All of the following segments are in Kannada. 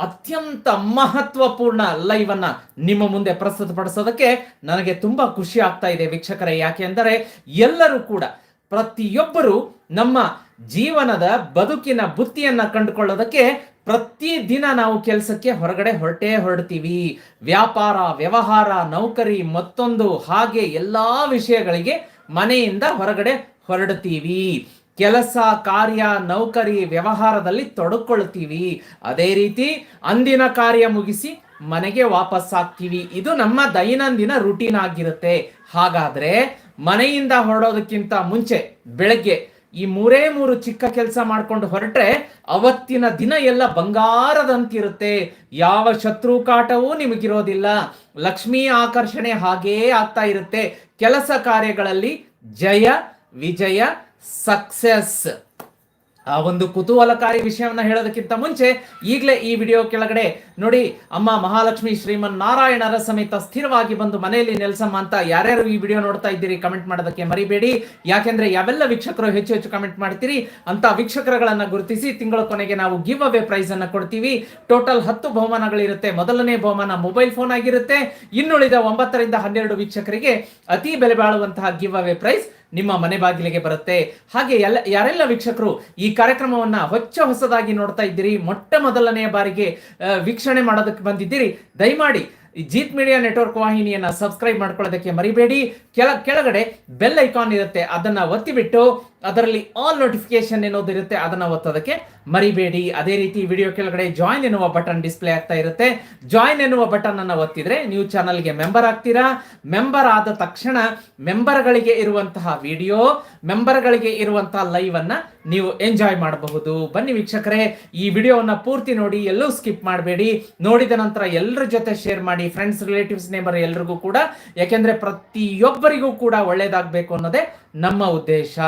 ಅತ್ಯಂತ ಮಹತ್ವಪೂರ್ಣ ಲೈವ್ ಅನ್ನ ನಿಮ್ಮ ಮುಂದೆ ಪ್ರಸ್ತುತಪಡಿಸೋದಕ್ಕೆ ನನಗೆ ತುಂಬಾ ಖುಷಿ ಆಗ್ತಾ ಇದೆ ವೀಕ್ಷಕರೇ. ಯಾಕೆ ಅಂದರೆ ಎಲ್ಲರೂ ಕೂಡ ಪ್ರತಿಯೊಬ್ಬರು ನಮ್ಮ ಜೀವನದ ಬದುಕಿನ ಬುತ್ತಿಯನ್ನ ಕಂಡುಕೊಳ್ಳೋದಕ್ಕೆ ಪ್ರತಿ ದಿನ ನಾವು ಕೆಲಸಕ್ಕೆ ಹೊರಗಡೆ ಹೊರಟೇ ಹೊರಡ್ತೀವಿ. ವ್ಯಾಪಾರ, ವ್ಯವಹಾರ, ನೌಕರಿ ಮತ್ತೊಂದು ಹಾಗೆ ಎಲ್ಲಾ ವಿಷಯಗಳಿಗೆ ಮನೆಯಿಂದ ಹೊರಗಡೆ ಹೊರಡ್ತೀವಿ. ಕೆಲಸ, ಕಾರ್ಯ, ನೌಕರಿ ವ್ಯವಹಾರದಲ್ಲಿ ತೊಡಕೊಳ್ತೀವಿ. ಅದೇ ರೀತಿ ಅಂದಿನ ಕಾರ್ಯ ಮುಗಿಸಿ ಮನೆಗೆ ವಾಪಸ್ ಆಗ್ತೀವಿ. ಇದು ನಮ್ಮ ದೈನಂದಿನ ರುಟೀನ್ ಆಗಿರುತ್ತೆ. ಹಾಗಾದ್ರೆ ಮನೆಯಿಂದ ಹೊರಡೋದಕ್ಕಿಂತ ಮುಂಚೆ ಬೆಳಗ್ಗೆ ಈ ಮೂರೇ ಮೂರು ಚಿಕ್ಕ ಕೆಲಸ ಮಾಡ್ಕೊಂಡು ಹೊರಟ್ರೆ ಅವತ್ತಿನ ದಿನ ಎಲ್ಲ ಬಂಗಾರದಂತಿರುತ್ತೆ. ಯಾವ ಶತ್ರು ಕಾಟವೂ ನಿಮಗಿರೋದಿಲ್ಲ. ಲಕ್ಷ್ಮೀ ಆಕರ್ಷಣೆ ಹಾಗೇ ಆಗ್ತಾ ಇರುತ್ತೆ. ಕೆಲಸ ಕಾರ್ಯಗಳಲ್ಲಿ ಜಯ, ವಿಜಯ ಸಕ್ಸೆಸ್. ಆ ಒಂದು ಕುತೂಹಲಕಾರಿ ವಿಷಯವನ್ನ ಹೇಳೋದಕ್ಕಿಂತ ಮುಂಚೆ ಈಗಲೇ ಈ ವಿಡಿಯೋ ಕೆಳಗಡೆ ನೋಡಿ, ಅಮ್ಮ ಮಹಾಲಕ್ಷ್ಮಿ ಶ್ರೀಮನ್ ನಾರಾಯಣರ ಸಮೇತ ಸ್ಥಿರವಾಗಿ ಬಂದು ಮನೆಯಲ್ಲಿ ನೆಲೆಸಮ್ಮ ಅಂತ ಯಾರ್ಯಾರು ಈ ವಿಡಿಯೋ ನೋಡ್ತಾ ಇದ್ದೀರಿ ಕಮೆಂಟ್ ಮಾಡೋದಕ್ಕೆ ಮರಿಬೇಡಿ. ಯಾಕೆಂದ್ರೆ ಯಾವೆಲ್ಲ ವೀಕ್ಷಕರು ಹೆಚ್ಚು ಹೆಚ್ಚು ಕಮೆಂಟ್ ಮಾಡ್ತೀರಿ ಅಂತ ವೀಕ್ಷಕರುಗಳನ್ನ ಗುರುತಿಸಿ ತಿಂಗಳ ಕೊನೆಗೆ ನಾವು ಗಿವ್ ಅವೇ ಪ್ರೈಸ್ ಅನ್ನ ಕೊಡ್ತೀವಿ. ಟೋಟಲ್ ಹತ್ತು ಬಹುಮಾನಗಳಿರುತ್ತೆ. ಮೊದಲನೇ ಬಹುಮಾನ ಮೊಬೈಲ್ ಫೋನ್ ಆಗಿರುತ್ತೆ. ಇನ್ನುಳಿದ ಒಂಬತ್ತರಿಂದ ಹನ್ನೆರಡು ವೀಕ್ಷಕರಿಗೆ ಅತಿ ಬೆಲೆ ಬಾಳುವಂತಹ ಗಿವ್ ಅವೇ ಪ್ರೈಸ್ ನಿಮ್ಮ ಮನೆ ಬಾಗಿಲಿಗೆ ಬರುತ್ತೆ. ಹಾಗೆ ಎಲ್ಲ, ಯಾರೆಲ್ಲ ವೀಕ್ಷಕರು ಈ ಕಾರ್ಯಕ್ರಮವನ್ನ ಹೊಚ್ಚ ಹೊಸದಾಗಿ ನೋಡ್ತಾ ಇದ್ದೀರಿ, ಮೊಟ್ಟ ಮೊದಲನೆಯ ಬಾರಿಗೆ ವೀಕ್ಷಣೆ ಮಾಡೋದಕ್ಕೆ ಬಂದಿದ್ದೀರಿ, ದಯಮಾಡಿ ಜೀತ್ ಮೀಡಿಯಾ ನೆಟ್ವರ್ಕ್ ವಾಹಿನಿಯನ್ನ ಸಬ್ಸ್ಕ್ರೈಬ್ ಮಾಡ್ಕೊಳ್ಳೋದಕ್ಕೆ ಮರಿಬೇಡಿ. ಕೆಳ, ಕೆಳಗಡೆ ಬೆಲ್ ಐಕಾನ್ ಇರುತ್ತೆ, ಅದನ್ನ ಒತ್ತಿಬಿಟ್ಟು ಅದರಲ್ಲಿ ಆಲ್ ನೋಟಿಫಿಕೇಶನ್ ಏನೋದು ಇರುತ್ತೆ, ಅದನ್ನ ಒತ್ತೋದಕ್ಕೆ ಮರಿಬೇಡಿ. ಅದೇ ರೀತಿ ವಿಡಿಯೋ ಕೆಳಗಡೆ ಜಾಯಿನ್ ಎನ್ನುವ ಬಟನ್ ಡಿಸ್ಪ್ಲೇ ಆಗ್ತಾ ಇರುತ್ತೆ. ಜಾಯಿನ್ ಎನ್ನುವ ಬಟನ್ ಅನ್ನ ಒತ್ತಿದ್ರೆ ನೀವು ಚಾನಲ್ಗೆ ಮೆಂಬರ್ ಆಗ್ತೀರಾ? ಮೆಂಬರ್ ಆದ ತಕ್ಷಣ ಮೆಂಬರ್ಗಳಿಗೆ ಇರುವಂತಹ ವಿಡಿಯೋ ಮೆಂಬರ್ಗಳಿಗೆ ಇರುವಂತಹ ಲೈವ್ ಅನ್ನ ನೀವು ಎಂಜಾಯ್ ಮಾಡಬಹುದು. ಬನ್ನಿ ವೀಕ್ಷಕರೇ, ಈ ವಿಡಿಯೋವನ್ನ ಪೂರ್ತಿ ನೋಡಿ, ಎಲ್ಲೂ ಸ್ಕಿಪ್ ಮಾಡಬೇಡಿ. ನೋಡಿದ ನಂತರ ಎಲ್ಲರ ಜೊತೆ ಶೇರ್ ಮಾಡಿ ಫ್ರೆಂಡ್ಸ್ ರಿಲೇಟಿವ್ಸ್ ನೇಬರ್ ಎಲ್ರಿಗೂ ಕೂಡ. ಯಾಕೆಂದ್ರೆ ಪ್ರತಿಯೊಬ್ಬರಿಗೂ ಕೂಡ ಒಳ್ಳೇದಾಗಬೇಕು ಅನ್ನೋದೇ ನಮ್ಮ ಉದ್ದೇಶ.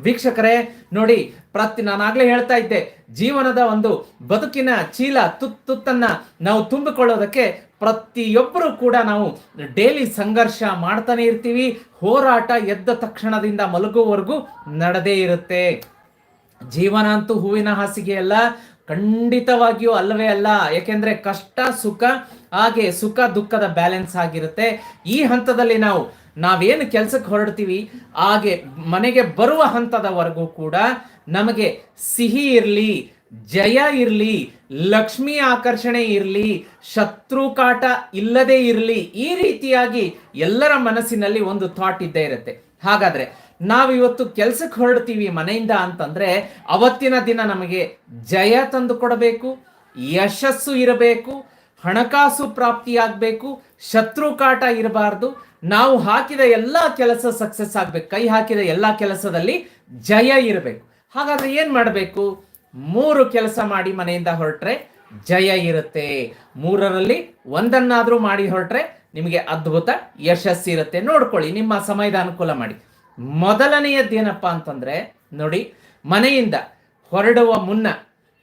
ವೀಕ್ಷಕರೇ, ನೋಡಿ, ಪ್ರತಿ ನಾನಾಗಲೇ ಹೇಳ್ತಾ ಇದ್ದೆ, ಜೀವನದ ಒಂದು ಬದುಕಿನ ಚೀಲ, ತುತ್ ತುತ್ತನ್ನ ನಾವು ತುಂಬಿಕೊಳ್ಳೋದಕ್ಕೆ ಪ್ರತಿಯೊಬ್ಬರು ಕೂಡ ನಾವು ಡೈಲಿ ಸಂಘರ್ಷ ಮಾಡ್ತಾನೆ ಇರ್ತೀವಿ. ಹೋರಾಟ ಎದ್ದ ತಕ್ಷಣದಿಂದ ಮಲಗುವವರೆಗೂ ನಡೆದೇ ಇರುತ್ತೆ. ಜೀವನ ಅಂತೂ ಹೂವಿನ ಹಾಸಿಗೆ ಅಲ್ಲ, ಖಂಡಿತವಾಗಿಯೂ ಅಲ್ಲವೇ ಅಲ್ಲ. ಯಾಕೆಂದ್ರೆ ಕಷ್ಟ, ಸುಖ, ಹಾಗೆ ಸುಖ, ದುಃಖದ ಬ್ಯಾಲೆನ್ಸ್ ಆಗಿರುತ್ತೆ. ಈ ಹಂತದಲ್ಲಿ ನಾವು ನಾವೇನು ಕೆಲಸಕ್ಕೆ ಹೊರಡ್ತೀವಿ, ಹಾಗೆ ಮನೆಗೆ ಬರುವ ಹಂತದವರೆಗೂ ಕೂಡ ನಮಗೆ ಸಿಹಿ ಇರಲಿ, ಜಯ ಇರಲಿ, ಲಕ್ಷ್ಮಿ ಆಕರ್ಷಣೆ ಇರಲಿ, ಶತ್ರು ಕಾಟ ಇಲ್ಲದೆ ಇರಲಿ, ಈ ರೀತಿಯಾಗಿ ಎಲ್ಲರ ಮನಸ್ಸಿನಲ್ಲಿ ಒಂದು ಥಾಟ್ ಇದ್ದೇ ಇರುತ್ತೆ. ಹಾಗಾದ್ರೆ ನಾವು ಇವತ್ತು ಕೆಲ್ಸಕ್ಕೆ ಹೊರಡ್ತೀವಿ ಮನೆಯಿಂದ ಅಂತಂದ್ರೆ ಅವತ್ತಿನ ದಿನ ನಮಗೆ ಜಯ ತಂದು ಕೊಡಬೇಕು, ಯಶಸ್ಸು ಇರಬೇಕು, ಹಣಕಾಸು ಪ್ರಾಪ್ತಿಯಾಗಬೇಕು, ಶತ್ರು ಕಾಟ ಇರಬಾರ್ದು ನಾವು ಹಾಕಿದ ಎಲ್ಲ ಕೆಲಸ ಸಕ್ಸಸ್ ಆಗ್ಬೇಕು. ಕೈ ಹಾಕಿದ ಎಲ್ಲ ಕೆಲಸದಲ್ಲಿ ಜಯ ಇರಬೇಕು. ಹಾಗಾದ್ರೆ ಏನ್ ಮಾಡಬೇಕು? ಮೂರು ಕೆಲಸ ಮಾಡಿ ಮನೆಯಿಂದ ಹೊರಟ್ರೆ ಜಯ ಇರುತ್ತೆ. ಮೂರರಲ್ಲಿ ಒಂದನ್ನಾದ್ರೂ ಮಾಡಿ ಹೊರಟ್ರೆ ನಿಮಗೆ ಅದ್ಭುತ ಯಶಸ್ಸು ಇರುತ್ತೆ. ನೋಡ್ಕೊಳ್ಳಿ, ನಿಮ್ಮ ಸಮಯದ ಅನುಕೂಲ ಮಾಡಿ. ಮೊದಲನೆಯದ್ದೇನಪ್ಪ ಅಂತಂದ್ರೆ, ನೋಡಿ, ಮನೆಯಿಂದ ಹೊರಡುವ ಮುನ್ನ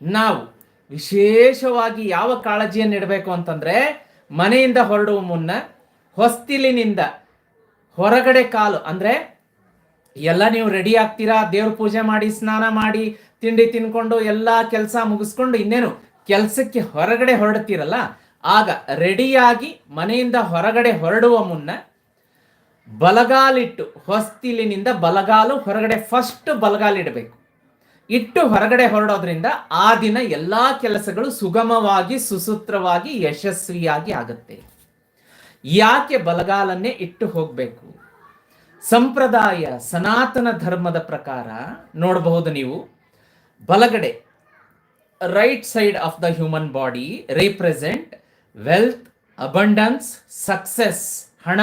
ನಾವು ವಿಶೇಷವಾಗಿ ಯಾವ ಕಾಳಜಿಯನ್ನು ಇಡಬೇಕು ಅಂತಂದ್ರೆ ಮನೆಯಿಂದ ಹೊರಡುವ ಮುನ್ನ ಹೊಸ್ತಿಲಿನಿಂದ ಹೊರಗಡೆ ಕಾಲು, ಅಂದ್ರೆ ಎಲ್ಲ ನೀವು ರೆಡಿ ಆಗ್ತೀರಾ? ದೇವ್ರ ಪೂಜೆ ಮಾಡಿ, ಸ್ನಾನ ಮಾಡಿ, ತಿಂಡಿ ತಿನ್ಕೊಂಡು, ಎಲ್ಲ ಕೆಲಸ ಮುಗಿಸ್ಕೊಂಡು ಇನ್ನೇನು ಕೆಲಸಕ್ಕೆ ಹೊರಗಡೆ ಹೊರಡ್ತೀರಲ್ಲ, ಆಗ ರೆಡಿಯಾಗಿ ಮನೆಯಿಂದ ಹೊರಗಡೆ ಹೊರಡುವ ಮುನ್ನ ಬಲಗಾಲಿಟ್ಟು, ಹೊಸ್ತಿಲಿನಿಂದ ಬಲಗಾಲು ಹೊರಗಡೆ ಫಸ್ಟ್ ಬಲಗಾಲಿಡಬೇಕು. ಇಟ್ಟು ಹೊರಗಡೆ ಹೊರಡೋದ್ರಿಂದ ಆ ದಿನ ಎಲ್ಲಾ ಕೆಲಸಗಳು ಸುಗಮವಾಗಿ, ಸುಸೂತ್ರವಾಗಿ, ಯಶಸ್ವಿಯಾಗಿ ಆಗುತ್ತೆ. ಯಾಕೆ ಬಲಗಾಲನ್ನೇ ಇಟ್ಟು ಹೋಗಬೇಕು? ಸಂಪ್ರದಾಯ, ಸನಾತನ ಧರ್ಮದ ಪ್ರಕಾರ ನೋಡಬಹುದು ನೀವು. ಬಲಗಡೆ right side of the human body represent wealth abundance success ಹಣ,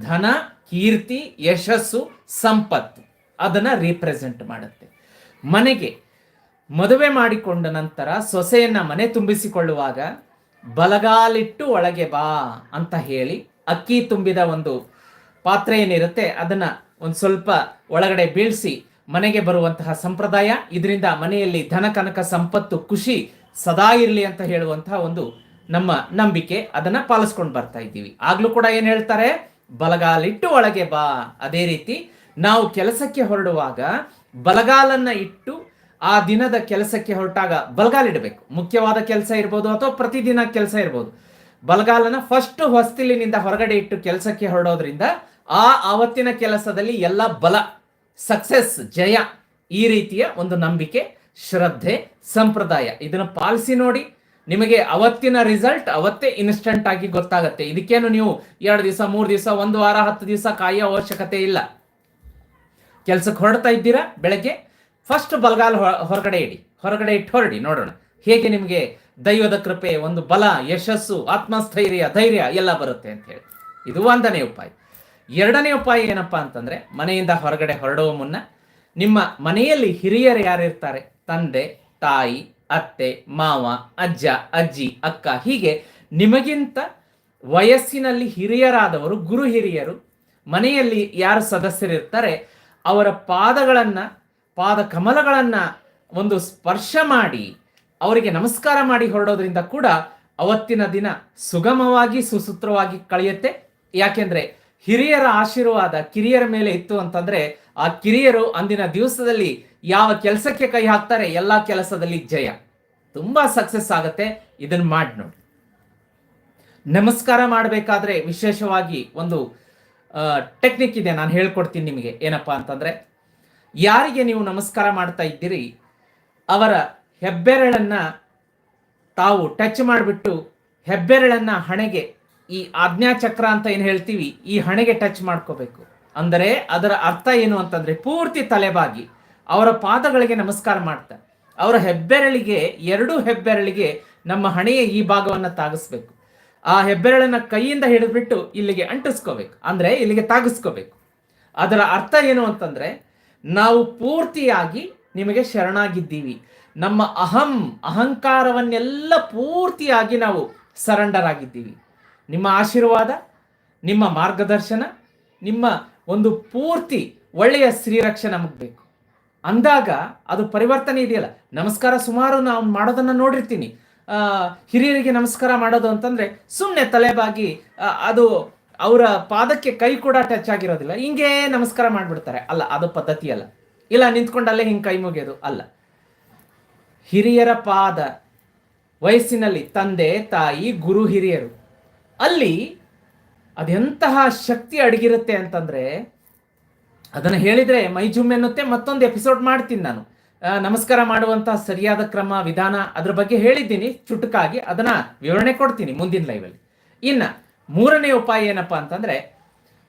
ಧನ, ಕೀರ್ತಿ, ಯಶಸ್ಸು, ಸಂಪತ್ತು. ಅದನ್ನ ರಿಪ್ರೆಸೆಂಟ್ ಮಾಡುತ್ತೆ. ಮನೆಗೆ ಮದುವೆ ಮಾಡಿಕೊಂಡ ನಂತರ ಸೊಸೆಯನ್ನು ಮನೆ ತುಂಬಿಸಿಕೊಳ್ಳುವಾಗ ಬಲಗಾಲಿಟ್ಟು ಒಳಗೆ ಬಾ ಅಂತ ಹೇಳಿ ಅಕ್ಕಿ ತುಂಬಿದ ಒಂದು ಪಾತ್ರೆ ಏನಿರುತ್ತೆ, ಅದನ್ನ ಒಂದು ಸ್ವಲ್ಪ ಒಳಗಡೆ ಬೀಳಿಸಿ ಮನೆಗೆ ಬರುವಂತಹ ಸಂಪ್ರದಾಯ, ಇದರಿಂದ ಮನೆಯಲ್ಲಿ ಧನ ಕನಕ ಸಂಪತ್ತು ಖುಷಿ ಸದಾ ಇರಲಿ ಅಂತ ಹೇಳುವಂತಹ ಒಂದು ನಮ್ಮ ನಂಬಿಕೆ, ಅದನ್ನ ಪಾಲಿಸ್ಕೊಂಡು ಬರ್ತಾ ಇದ್ದೀವಿ. ಆಗ್ಲೂ ಕೂಡ ಏನ್ ಹೇಳ್ತಾರೆ, ಬಲಗಾಲಿಟ್ಟು ಒಳಗೆ ಬಾ. ಅದೇ ರೀತಿ ನಾವು ಕೆಲಸಕ್ಕೆ ಹೊರಡುವಾಗ ಬಲಗಾಲನ್ನ ಇಟ್ಟು ಆ ದಿನದ ಕೆಲಸಕ್ಕೆ ಹೊರಟಾಗ ಬಲಗಾಲಿಡಬೇಕು ಮುಖ್ಯವಾದ ಕೆಲಸ ಇರ್ಬೋದು ಅಥವಾ ಪ್ರತಿದಿನ ಕೆಲಸ ಇರ್ಬೋದು. ಬಲಗಾಲನ ಫಸ್ಟ್ ಹೊಸ್ತಿಲಿನಿಂದ ಹೊರಗಡೆ ಇಟ್ಟು ಕೆಲಸಕ್ಕೆ ಹೊರಡೋದ್ರಿಂದ ಆ ಆವತ್ತಿನ ಕೆಲಸದಲ್ಲಿ ಎಲ್ಲ ಬಲ ಸಕ್ಸಸ್ ಜಯ ಈ ರೀತಿಯ ಒಂದು ನಂಬಿಕೆ, ಶ್ರದ್ಧೆ, ಸಂಪ್ರದಾಯ ಇದನ್ನು ಪಾಲಿಸಿ ನೋಡಿ. ನಿಮಗೆ ಅವತ್ತಿನ ರಿಸಲ್ಟ್ ಅವತ್ತೇ ಇನ್ಸ್ಟಂಟ್ ಆಗಿ ಗೊತ್ತಾಗುತ್ತೆ. ಇದಕ್ಕೇನು ನೀವು ಎರಡು ದಿವಸ, ಮೂರು ದಿವಸ, ಒಂದು ವಾರ, ಹತ್ತು ದಿವಸ ಕಾಯೋ ಅವಶ್ಯಕತೆ ಇಲ್ಲ. ಕೆಲಸಕ್ಕೆ ಹೊರಡ್ತಾ ಇದ್ದೀರಾ? ಬೆಳಗ್ಗೆ ಫಸ್ಟ್ ಬಲಗಾಲ ಹೊರಗಡೆ ಇಡಿ. ಹೊರಗಡೆ ಇಟ್ಟು ಹೊರಡಿ, ನೋಡೋಣ. ಹೇಗೆ ನಿಮಗೆ ದೈವದ ಕೃಪೆ, ಒಂದು ಬಲ, ಯಶಸ್ಸು, ಆತ್ಮಸ್ಥೈರ್ಯ, ಧೈರ್ಯ ಎಲ್ಲ ಬರುತ್ತೆ ಅಂತ ಹೇಳಿ. ಇದು ಒಂದನೇ ಉಪಾಯ. ಎರಡನೇ ಉಪಾಯ ಏನಪ್ಪಾ ಅಂತಂದ್ರೆ, ಮನೆಯಿಂದ ಹೊರಗಡೆ ಹೊರಡುವ ಮುನ್ನ ನಿಮ್ಮ ಮನೆಯಲ್ಲಿ ಹಿರಿಯರು ಯಾರಿರ್ತಾರೆ? ತಂದೆ, ತಾಯಿ, ಅತ್ತೆ, ಮಾವ, ಅಜ್ಜ, ಅಜ್ಜಿ, ಅಕ್ಕ. ಹೀಗೆ ನಿಮಗಿಂತ ವಯಸ್ಸಿನಲ್ಲಿ ಹಿರಿಯರಾದವರು, ಗುರು ಹಿರಿಯರು ಮನೆಯಲ್ಲಿ ಯಾರು ಸದಸ್ಯರಿರ್ತಾರೆ, ಅವರ ಪಾದಗಳನ್ನ ಪಾದ ಕಮಲಗಳನ್ನು ಒಂದು ಸ್ಪರ್ಶ ಮಾಡಿ ಅವರಿಗೆ ನಮಸ್ಕಾರ ಮಾಡಿ ಹೊರಡೋದ್ರಿಂದ ಕೂಡ ಅವತ್ತಿನ ದಿನ ಸುಗಮವಾಗಿ ಸುಸೂತ್ರವಾಗಿ ಕಳೆಯುತ್ತೆ. ಯಾಕೆಂದ್ರೆ ಹಿರಿಯರ ಆಶೀರ್ವಾದ ಕಿರಿಯರ ಮೇಲೆ ಇತ್ತು ಅಂತಂದ್ರೆ ಆ ಕಿರಿಯರು ಅಂದಿನ ದಿವಸದಲ್ಲಿ ಯಾವ ಕೆಲಸಕ್ಕೆ ಕೈ ಹಾಕ್ತಾರೆ, ಎಲ್ಲಾ ಕೆಲಸದಲ್ಲಿ ಜಯ. ತುಂಬಾ ಸಕ್ಸಸ್ ಆಗುತ್ತೆ. ಇದನ್ನ ಮಾಡಿ ನೋಡಿ. ನಮಸ್ಕಾರ ಮಾಡಬೇಕಾದ್ರೆ ವಿಶೇಷವಾಗಿ ಒಂದು ಟೆಕ್ನಿಕ್ ಇದೆ, ನಾನು ಹೇಳ್ಕೊಡ್ತೀನಿ ನಿಮಗೆ. ಏನಪ್ಪಾ ಅಂತಂದ್ರೆ ಯಾರಿಗೆ ನೀವು ನಮಸ್ಕಾರ ಮಾಡ್ತಾ ಇದ್ದೀರಿ? ಅವರ ಹೆಬ್ಬೆರಳನ್ನ ತಾವು ಟಚ್ ಮಾಡಿಬಿಟ್ಟು ಹೆಬ್ಬೆರಳನ್ನ ಹಣೆಗೆ, ಈ ಆಜ್ಞಾಚಕ್ರ ಅಂತ ಏನು ಹೇಳ್ತೀವಿ, ಈ ಹಣೆಗೆ ಟಚ್ ಮಾಡ್ಕೋಬೇಕು. ಅಂದರೆ ಅದರ ಅರ್ಥ ಏನು ಅಂತಂದ್ರೆ ಪೂರ್ತಿ ತಲೆಬಾಗಿ ಅವರ ಪಾದಗಳಿಗೆ ನಮಸ್ಕಾರ ಮಾಡ್ತಾ ಅವರ ಹೆಬ್ಬೆರಳಿಗೆ, ಎರಡು ಹೆಬ್ಬೆರಳಿಗೆ ನಮ್ಮ ಹಣೆಯ ಈ ಭಾಗವನ್ನು ತಾಗಿಸ್ಬೇಕು. ಆ ಹೆಬ್ಬೆರಳನ್ನ ಕೈಯಿಂದ ಹಿಡಿದ್ಬಿಟ್ಟು ಇಲ್ಲಿಗೆ ಅಂಟಿಸ್ಕೋಬೇಕು. ಅಂದ್ರೆ ಇಲ್ಲಿಗೆ ತಾಗಿಸ್ಕೋಬೇಕು. ಅದರ ಅರ್ಥ ಏನು ಅಂತಂದ್ರೆ ನಾವು ಪೂರ್ತಿಯಾಗಿ ನಿಮಗೆ ಶರಣಾಗಿದ್ದೀವಿ. ನಮ್ಮ ಅಹಂ, ಅಹಂಕಾರವನ್ನೆಲ್ಲ ಪೂರ್ತಿಯಾಗಿ ನಾವು ಸರೆಂಡರ್ ಆಗಿದ್ದೀವಿ ನಿಮ್ಮ ಆಶೀರ್ವಾದ, ನಿಮ್ಮ ಮಾರ್ಗದರ್ಶನ, ನಿಮ್ಮ ಒಂದು ಪೂರ್ತಿ ಒಳ್ಳೆಯ ಶ್ರೀರಕ್ಷೆ ನಮಗೆ ಬೇಕು. ಅಂದಾಗ ಅದು ಪರಿವರ್ತನೆ ಇದೆಯಲ್ಲ, ನಮಸ್ಕಾರ ಸುಮಾರು ನಾವು ಮಾಡೋದನ್ನು ನೋಡಿರ್ತೀನಿ. ಹಿರಿಯರಿಗೆ ನಮಸ್ಕಾರ ಮಾಡೋದು ಅಂತಂದರೆ ಸುಮ್ಮನೆ ತಲೆಬಾಗಿ ಅದು ಅವರ ಪಾದಕ್ಕೆ ಕೈ ಕೂಡ ಟಚ್ ಆಗಿರೋದಿಲ್ಲ. ಹಿಂಗೆ ನಮಸ್ಕಾರ ಮಾಡ್ಬಿಡ್ತಾರೆ. ಅಲ್ಲ, ಅದು ಪದ್ಧತಿ ಅಲ್ಲ. ಇಲ್ಲ, ನಿಂತ್ಕೊಂಡಲ್ಲೇ ಹಿಂಗೆ ಕೈ ಮುಗಿಯೋದು ಅಲ್ಲ. ಹಿರಿಯರ ಪಾದ, ವಯಸ್ಸಿನಲ್ಲಿ ತಂದೆ, ತಾಯಿ, ಗುರು, ಹಿರಿಯರು. ಅಲ್ಲಿ ಅದೆಂತಹ ಶಕ್ತಿ ಅಡಗಿರುತ್ತೆ ಅಂತಂದ್ರೆ, ಅದನ್ನು ಹೇಳಿದರೆ ಮೈ ಜುಮ್ ಎನ್ನುತ್ತೆ. ಮತ್ತೊಂದು ಎಪಿಸೋಡ್ ಮಾಡ್ತೀನಿ ನಾನು. ನಮಸ್ಕಾರ ಮಾಡುವಂತಹ ಸರಿಯಾದ ಕ್ರಮ, ವಿಧಾನ ಅದ್ರ ಬಗ್ಗೆ ಹೇಳಿದ್ದೀನಿ. ಚುಟುಕಾಗಿ. ಅದನ್ನ ವಿವರಣೆ ಕೊಡ್ತೀನಿ ಮುಂದಿನ ಲೈವಲ್ಲಿ ಇನ್ನ ಮೂರನೇ ಉಪಾಯ ಏನಪ್ಪ ಅಂತಂದರೆ,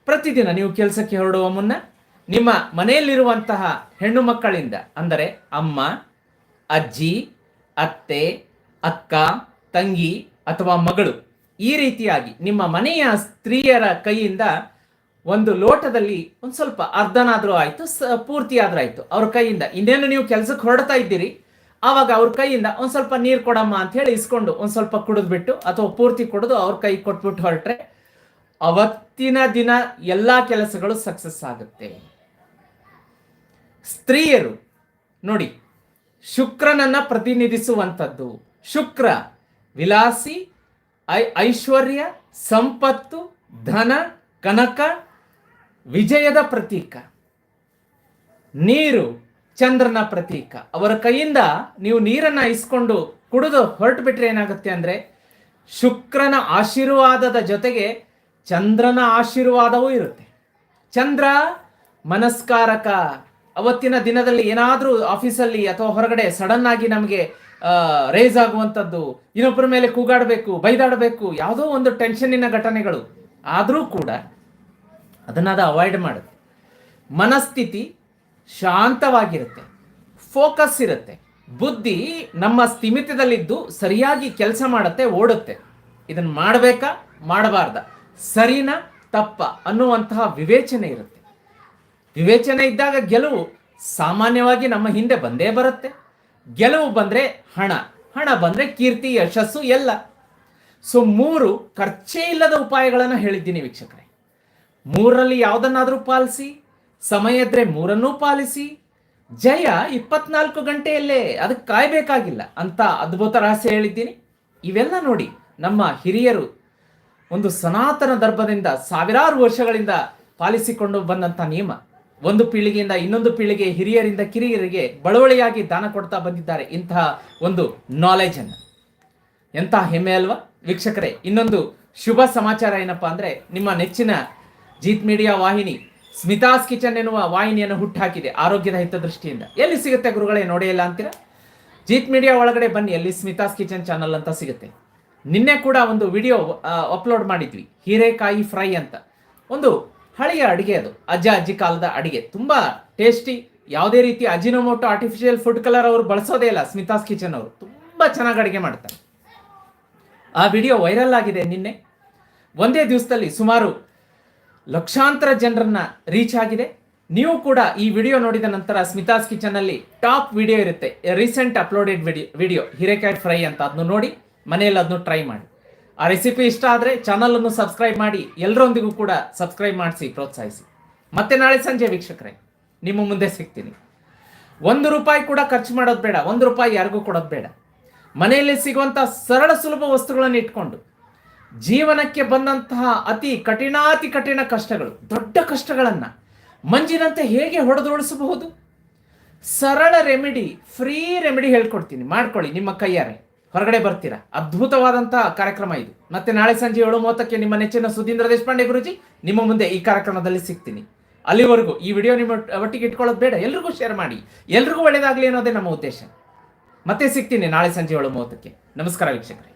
ಪ್ರತಿದಿನ ನೀವು ಕೆಲಸಕ್ಕೆ ಹೊರಡುವ ಮುನ್ನ ನಿಮ್ಮ ಮನೆಯಲ್ಲಿರುವಂತಹ ಹೆಣ್ಣು ಮಕ್ಕಳಿಂದ, ಅಂದರೆ ಅಮ್ಮ, ಅಜ್ಜಿ, ಅತ್ತೆ, ಅಕ್ಕ, ತಂಗಿ ಅಥವಾ ಮಗಳು, ಈ ರೀತಿಯಾಗಿ ನಿಮ್ಮ ಮನೆಯ ಸ್ತ್ರೀಯರ ಕೈಯಿಂದ ಒಂದು ಲೋಟದಲ್ಲಿ ಒಂದು ಸ್ವಲ್ಪ ಅರ್ಧನಾದರೂ ಆಯಿತು, ಸ ಪೂರ್ತಿಯಾದರೂ ಆಯಿತು. ಅವ್ರ ಕೈಯಿಂದ ಇನ್ನೇನು ನೀವು ಕೆಲಸಕ್ಕೆ ಹೊರಡ್ತಾ ಇದ್ದೀರಿ ಆವಾಗ ಅವ್ರ ಕೈಯಿಂದ ಒಂದ್ ಸ್ವಲ್ಪ ನೀರು ಕೊಡಮ್ಮ ಅಂತ ಹೇಳಿ ಇಸ್ಕೊಂಡು ಒಂದ್ ಸ್ವಲ್ಪ ಕುಡಿದ್ಬಿಟ್ಟು ಅಥವಾ ಪೂರ್ತಿ ಕುಡಿದು ಅವ್ರ ಕೈ ಕೊಟ್ಬಿಟ್ಟು ಹೊರಟ್ರೆ ಅವತ್ತಿನ ದಿನ ಎಲ್ಲಾ ಕೆಲಸಗಳು ಸಕ್ಸಸ್ ಆಗುತ್ತೆ. ಸ್ತ್ರೀಯರು, ನೋಡಿ, ಶುಕ್ರನನ್ನ ಪ್ರತಿನಿಧಿಸುವಂಥದ್ದು. ಶುಕ್ರ, ವಿಲಾಸಿ, ಐ, ಐಶ್ವರ್ಯ, ಸಂಪತ್ತು, ಧನ, ಕನಕ, ವಿಜಯದ ಪ್ರತೀಕ. ನೀರು ಚಂದ್ರನ ಪ್ರತೀಕ. ಅವರ ಕೈಯಿಂದ ನೀವು ನೀರನ್ನ ಇಸ್ಕೊಂಡು ಕುಡಿದು ಹೊರಟು ಬಿಟ್ರೆ ಏನಾಗುತ್ತೆ ಅಂದ್ರೆ, ಶುಕ್ರನ ಆಶೀರ್ವಾದದ ಜೊತೆಗೆ ಚಂದ್ರನ ಆಶೀರ್ವಾದವೂ ಇರುತ್ತೆ. ಚಂದ್ರ ಮನಸ್ಕಾರಕ, ಅವತ್ತಿನ ದಿನದಲ್ಲಿ ಏನಾದರೂ ಆಫೀಸಲ್ಲಿ ಅಥವಾ ಹೊರಗಡೆ ಸಡನ್ ಆಗಿ ನಮಗೆ ರೇಸ್ ಆಗುವಂಥದ್ದು, ಇನ್ನೊಬ್ಬರ ಮೇಲೆ ಕೂಗಾಡಬೇಕು, ಬೈದಾಡಬೇಕು, ಯಾವುದೋ ಒಂದು ಟೆನ್ಷನ್ನಿನ ಘಟನೆಗಳು ಆದರೂ ಕೂಡ ಅದನ್ನ ಅದು ಅವಾಯ್ಡ್ ಮಾಡುತ್ತೆ. ಮನಸ್ಥಿತಿ ಶಾಂತವಾಗಿರುತ್ತೆ. ಫೋಕಸ್ ಇರುತ್ತೆ. ಬುದ್ಧಿ ನಮ್ಮ ಸ್ಥಿಮಿತದಲ್ಲಿದ್ದು ಸರಿಯಾಗಿ ಕೆಲಸ ಮಾಡುತ್ತೆ, ಓಡುತ್ತೆ. ಇದನ್ನು ಮಾಡಬೇಕಾ? ಮಾಡಬಾರ್ದ. ಸರಿನ? ತಪ್ಪ ಅನ್ನುವಂತಹ ವಿವೇಚನೆ ಇರುತ್ತೆ. ವಿವೇಚನೆ ಇದ್ದಾಗ ಗೆಲುವು ಸಾಮಾನ್ಯವಾಗಿ ನಮ್ಮ ಹಿಂದೆ ಬಂದೇ ಬರುತ್ತೆ. ಗೆಲುವು ಬಂದರೆ ಹಣ ಹಣ ಬಂದರೆ ಕೀರ್ತಿ, ಯಶಸ್ಸು, ಎಲ್ಲ. ಸೊ ಮೂರು ಖರ್ಚೇ ಇಲ್ಲದ ಉಪಾಯಗಳನ್ನು ಹೇಳಿದ್ದೀನಿ ವೀಕ್ಷಕರೇ. ಮೂರರಲ್ಲಿ ಯಾವುದನ್ನಾದರೂ ಪಾಲಿಸಿ ಸಮಯ ಇದ್ರೆ ಮೂರನ್ನೂ ಪಾಲಿಸಿ. ಜಯ ಇಪ್ಪತ್ನಾಲ್ಕು ಗಂಟೆಯಲ್ಲೇ ಅದಕ್ಕೆ ಕಾಯಬೇಕಾಗಿಲ್ಲ ಅಂತ ಅದ್ಭುತ ರಹಸ್ಯ ಹೇಳಿದ್ದೀನಿ. ಇವೆಲ್ಲ ನೋಡಿ ನಮ್ಮ ಹಿರಿಯರು ಒಂದು ಸನಾತನ ಧರ್ಮದಿಂದ ಸಾವಿರಾರು ವರ್ಷಗಳಿಂದ ಪಾಲಿಸಿಕೊಂಡು ಬಂದಂಥ ನಿಯಮ. ಒಂದು ಪೀಳಿಗೆಯಿಂದ ಇನ್ನೊಂದು ಪೀಳಿಗೆ ಹಿರಿಯರಿಂದ ಕಿರಿಯರಿಗೆ ಬಳುವಳಿಯಾಗಿ ದಾನ ಕೊಡ್ತಾ ಬಂದಿದ್ದಾರೆ ಇಂತಹ ಒಂದು ನಾಲೆಜ್ ಅನ್ನು. ಎಂಥ ಹೆಮ್ಮೆ ಅಲ್ವಾ? ವೀಕ್ಷಕರೇ, ಇನ್ನೊಂದು ಶುಭ ಸಮಾಚಾರ ಏನಪ್ಪಾ ಅಂದ್ರೆ ನಿಮ್ಮ ನೆಚ್ಚಿನ ಜೀತ್ ಮೀಡಿಯಾ ವಾಹಿನಿ ಸ್ಮಿತಾಸ್ ಕಿಚನ್ ಎನ್ನುವ ವಾಹಿನಿಯನ್ನು ಹುಟ್ಟುಹಾಕಿದೆ ಆರೋಗ್ಯದ ಹಿತದೃಷ್ಟಿಯಿಂದ. ಎಲ್ಲಿ ಸಿಗುತ್ತೆ ಗುರುಗಳೇ, ನೋಡೇ ಇಲ್ಲ ಅಂತೀರಾ? ಜೀತ್ ಮೀಡಿಯಾ ಒಳಗಡೆ ಬನ್ನಿ, ಎಲ್ಲಿ ಸ್ಮಿತಾಸ್ ಕಿಚನ್ ಚಾನಲ್ ಅಂತ ಸಿಗುತ್ತೆ. ನಿನ್ನೆ ಕೂಡ ಒಂದು ವಿಡಿಯೋ ಅಪ್ಲೋಡ್ ಮಾಡಿದ್ವಿ, ಹೀರೆಕಾಯಿ ಫ್ರೈ ಅಂತ. ಒಂದು ಹಳೆಯ ಅಡಿಗೆ ಅದು, ಅಜ್ಜ ಅಜ್ಜಿ ಕಾಲದ ಅಡಿಗೆ. ತುಂಬಾ ಟೇಸ್ಟಿ ಯಾವುದೇ ರೀತಿ ಅಜಿನೋಮೋಟೋ ಆರ್ಟಿಫಿಷಿಯಲ್ ಫುಡ್ ಕಲರ್ ಅವರು ಬಳಸೋದೇ ಇಲ್ಲ ಸ್ಮಿತಾಸ್ ಕಿಚನ್ ಅವರು. ತುಂಬಾ ಚೆನ್ನಾಗಿ ಅಡಿಗೆ ಮಾಡ್ತಾರೆ. ಆ ವಿಡಿಯೋ ವೈರಲ್ ಆಗಿದೆ ನಿನ್ನೆ. ಒಂದೇ ದಿವಸದಲ್ಲಿ ಸುಮಾರು ಲಕ್ಷಾಂತರ ಜನರನ್ನ ರೀಚ್ ಆಗಿದೆ. ನೀವು ಕೂಡ ಈ ವಿಡಿಯೋ ನೋಡಿದ ನಂತರ ಸ್ಮಿತಾಸ್ ಕಿಚನ್ ಅಲ್ಲಿ ಟಾಪ್ ವಿಡಿಯೋ ಇರುತ್ತೆ. ರೀಸೆಂಟ್ ಅಪ್ಲೋಡೆಡ್ ವಿಡಿಯೋ ವಿಡಿಯೋ, ಹೀರೆಕಾಯಿ ಫ್ರೈ ಅಂತ ಅದನ್ನು ನೋಡಿ, ಮನೆಯಲ್ಲಿ ಅದನ್ನು ಟ್ರೈ ಮಾಡಿ. ಆ ರೆಸಿಪಿ ಇಷ್ಟ ಆದರೆ ಚಾನಲ್ ಅನ್ನು ಸಬ್ಸ್ಕ್ರೈಬ್ ಮಾಡಿ ಎಲ್ಲರೊಂದಿಗೂ ಕೂಡ ಸಬ್ಸ್ಕ್ರೈಬ್ ಮಾಡಿಸಿ, ಪ್ರೋತ್ಸಾಹಿಸಿ. ಮತ್ತೆ ನಾಳೆ ಸಂಜೆ ವೀಕ್ಷಕರೇ, ನಿಮ್ಮ ಮುಂದೆ ಸಿಗ್ತೀನಿ. ಒಂದು ರೂಪಾಯಿ ಕೂಡ ಖರ್ಚು ಮಾಡೋದು ಬೇಡ, ಒಂದು ರೂಪಾಯಿ ಯಾರಿಗೂ ಕೊಡೋದು ಬೇಡ. ಮನೆಯಲ್ಲಿ ಸಿಗುವಂಥ ಸರಳ ಸುಲಭ ವಸ್ತುಗಳನ್ನು ಇಟ್ಕೊಂಡು ಜೀವನಕ್ಕೆ ಬಂದಂತಹ ಅತಿ ಕಠಿಣಾತಿ ಕಠಿಣ ಕಷ್ಟಗಳು, ದೊಡ್ಡ ಕಷ್ಟಗಳನ್ನು ಮಂಜಿನಂತೆ ಹೇಗೆ ಹೊಡೆದೋಡಿಸಬಹುದು ಸರಳ ರೆಮಿಡಿ ಫ್ರೀ ರೆಮಿಡಿ ಹೇಳ್ಕೊಡ್ತೀನಿ. ಮಾಡ್ಕೊಳ್ಳಿ ನಿಮ್ಮ ಕೈಯಾರೆ ಹೊರಗಡೆ ಬರ್ತೀರಾ? ಅದ್ಭುತವಾದಂತಹ ಕಾರ್ಯಕ್ರಮ ಇದು. ಮತ್ತೆ ನಾಳೆ ಸಂಜೆ ಏಳು ಮೂವತ್ತಕ್ಕೆ ನಿಮ್ಮ ನೆಚ್ಚಿನ ಸುಧೀಂದ್ರ ದೇಶಪಾಂಡೆ ಗುರುಜಿ ನಿಮ್ಮ ಮುಂದೆ ಈ ಕಾರ್ಯಕ್ರಮದಲ್ಲಿ ಸಿಗ್ತೀನಿ. ಅಲ್ಲಿವರೆಗೂ ಈ ವಿಡಿಯೋ ನಿಮ್ಮ ಒಟ್ಟಿಗೆ ಇಟ್ಕೊಳ್ಳೋದು ಬೇಡ. ಎಲ್ರಿಗೂ ಶೇರ್ ಮಾಡಿ. ಎಲ್ರಿಗೂ ಒಳ್ಳೇದಾಗಲಿ ಅನ್ನೋದೇ ನಮ್ಮ ಉದ್ದೇಶ. ಮತ್ತೆ ಸಿಗ್ತೀನಿ ನಾಳೆ ಸಂಜೆ ಏಳು ಮೂವತ್ತಕ್ಕೆ ನಮಸ್ಕಾರ ವೀಕ್ಷಕರೇ.